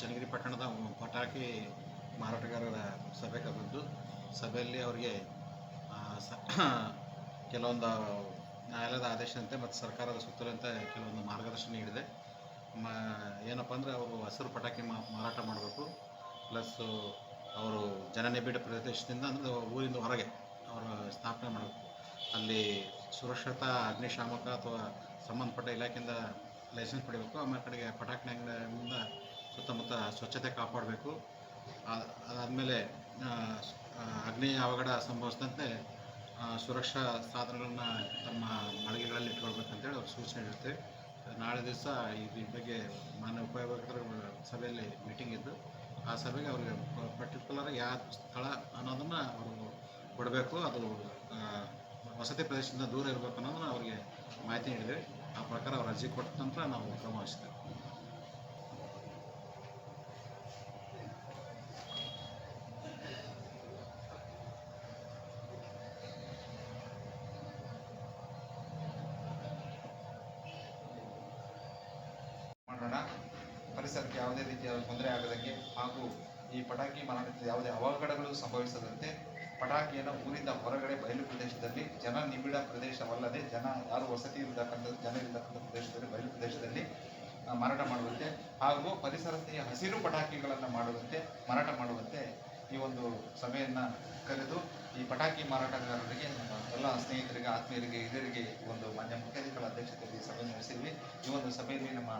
ಚನ್ನಗಿರಿ ಪಟ್ಟಣದ ಪಟಾಕಿ ಮಾರಾಟಗಾರರ ಸಭೆ ಕರೆದಿದ್ದು, ಸಭೆಯಲ್ಲಿ ಅವರಿಗೆ ಕೆಲವೊಂದು ನ್ಯಾಯಾಲಯದ ಆದೇಶದಂತೆ ಮತ್ತು ಸರ್ಕಾರದ ಸುತ್ತಲಂತೆ ಕೆಲವೊಂದು ಮಾರ್ಗದರ್ಶನ ನೀಡಿದೆ. ಮ, ಏನಪ್ಪ ಅಂದರೆ ಅವರು ಹಸಿರು ಪಟಾಕಿ ಮಾರಾಟ ಮಾಡಬೇಕು. ಪ್ಲಸ್ಸು ಅವರು ಜನನಿಬಿಡ ಪ್ರದೇಶದಿಂದ ಅಂದರೆ ಊರಿಂದ ಹೊರಗೆ ಅವರು ಸ್ಥಾಪನೆ ಮಾಡಬೇಕು. ಅಲ್ಲಿ ಸುರಕ್ಷತಾ, ಅಗ್ನಿಶಾಮಕ ಅಥವಾ ಸಂಬಂಧಪಟ್ಟ ಇಲಾಖೆಯಿಂದ ಲೈಸೆನ್ಸ್ ಪಡಿಬೇಕು. ಆಮೇಲೆ ಕಡೆಗೆ ಪಟಾಕಿ ಅಂಗಡಿಯಿಂದ ಸುತ್ತಮುತ್ತ ಸ್ವಚ್ಛತೆ ಕಾಪಾಡಬೇಕು. ಅದಾದಮೇಲೆ ಅಗ್ನಿ ಅವಘಡ ಸಂಭವಿಸಿದಂತೆ ಸುರಕ್ಷಾ ಸಾಧನಗಳನ್ನು ತಮ್ಮ ಮಳಿಗೆಗಳಲ್ಲಿ ಇಟ್ಕೊಳ್ಬೇಕಂತೇಳಿ ಅವ್ರು ಸೂಚನೆ ನೀಡುತ್ತೆ ನಾಳೆ ದಿವಸ ಈ ಬಗ್ಗೆ ಮಾನ್ಯ ಉಪಯೋಗಕರ ಸಭೆಯಲ್ಲಿ ಮೀಟಿಂಗ್ ಇದ್ದು, ಆ ಸಭೆಗೆ ಅವ್ರಿಗೆ ಪರ್ಟಿಕ್ಯುಲರ್ ಯಾವ ಸ್ಥಳ ಅನ್ನೋದನ್ನು ಅವರು ಕೊಡಬೇಕು. ಅದು ವಸತಿ ಪ್ರದೇಶದಿಂದ ದೂರ ಇರಬೇಕು ಅನ್ನೋದನ್ನು ಅವರಿಗೆ ಮಾಹಿತಿ ನೀಡಿದೆ ಆ ಪ್ರಕಾರ ಅವ್ರು ಅರ್ಜಿ ಕೊಟ್ಟ ನಂತರ ನಾವು ಕ್ರಮ ವಹಿಸ್ತೇವೆ ಪರಿಸರಕ್ಕೆ ಯಾವುದೇ ರೀತಿಯ ತೊಂದರೆ ಆಗದಂಗೆ ಹಾಗೂ ಈ ಪಟಾಕಿ ಮಾರಾಟದಲ್ಲಿ ಯಾವುದೇ ಅವಘಡಗಳು ಸಂಭವಿಸದಂತೆ ಪಟಾಕಿಯನ್ನು ಊರಿಂದ ಹೊರಗಡೆ ಬಯಲು ಪ್ರದೇಶದಲ್ಲಿ ಜನ ನಿಬಿಡ ಪ್ರದೇಶವಲ್ಲದೆ ಜನ ಯಾರು ವಸತಿ ಇರತಕ್ಕಂಥ ಜನ ಪ್ರದೇಶದಲ್ಲಿ ಬಯಲು ಪ್ರದೇಶದಲ್ಲಿ ಮಾರಾಟ ಮಾಡುವಂತೆ ಹಾಗೂ ಪರಿಸರ ಹಸಿರು ಪಟಾಕಿಗಳನ್ನು ಮಾಡುವಂತೆ, ಮಾರಾಟ ಮಾಡುವಂತೆ ಈ ಒಂದು ಸಭೆಯನ್ನು ಕರೆದು ಈ ಪಟಾಕಿ ಮಾರಾಟಗಾರರಿಗೆ ನಮ್ಮ ಎಲ್ಲ ಸ್ನೇಹಿತರಿಗೆ, ಆತ್ಮೀಯರಿಗೆ, ಹಿರಿಯರಿಗೆ ಒಂದು ಮಾನ್ಯ ಮುಖ್ಯಾಧಿಕಾರಿಗಳ ಅಧ್ಯಕ್ಷತೆಯಲ್ಲಿ ಸಭೆ ನಡೆಸಿದ್ವಿ. ಈ ಒಂದು ಸಭೆಯಲ್ಲಿ ನಮ್ಮ